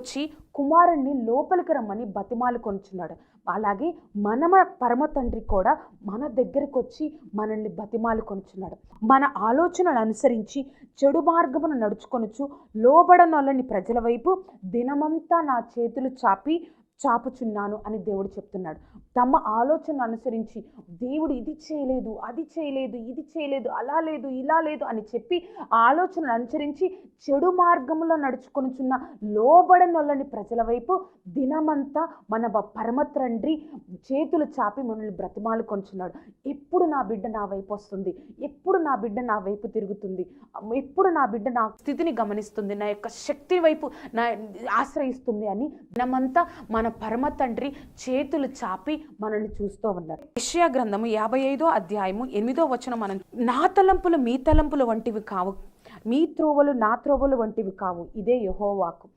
వచ్చి కుమారుణ్ణి లోపలికి రమ్మని బతిమాలు కొనుచున్నాడు. అలాగే మనమ పరమ తండ్రి కూడా మన దగ్గరికి వచ్చి మనల్ని బతిమాలు కొనుచున్నాడు. మన ఆలోచనలు అనుసరించి చెడు మార్గమును నడుచుకొనుచు లోబడనొల్లని ప్రజల వైపు దినమంతా నా చేతులు చాపి చాపుచున్నాను అని దేవుడు చెప్తున్నాడు. తమ ఆలోచన అనుసరించి దేవుడు ఇది చేయలేదు అది చేయలేదు ఇది చేయలేదు అలా లేదు ఇలా లేదు అని చెప్పి ఆలోచనను అనుసరించి చెడు మార్గంలో నడుచుకొనుచున్న లోబడనొల్లని ప్రజల వైపు దినమంతా మన బ- పరమ తండ్రి చేతులు చాపి మనల్ని బ్రతిమాలు కొంచున్నాడు. ఎప్పుడు నా బిడ్డ నా వైపు వస్తుంది ఎప్పుడు నా బిడ్డ నా వైపు తిరుగుతుంది ఎప్పుడు నా బిడ్డ నా స్థితిని గమనిస్తుంది నా యొక్క శక్తి వైపు నా ఆశ్రయిస్తుంది అని దినమంతా మన పరమ తండ్రి చేతులు చాపి మనల్ని చూస్తూ ఉన్నారు. యెషయా గ్రంథము యాభై ఐదో అధ్యాయము ఎనిమిదో వచనం మనం నా తలంపులు మీ తలంపులు వంటివి కావు. మీ త్రోవలు నా త్రోవలు వంటివి కావు. ఇదే యహోవాకు.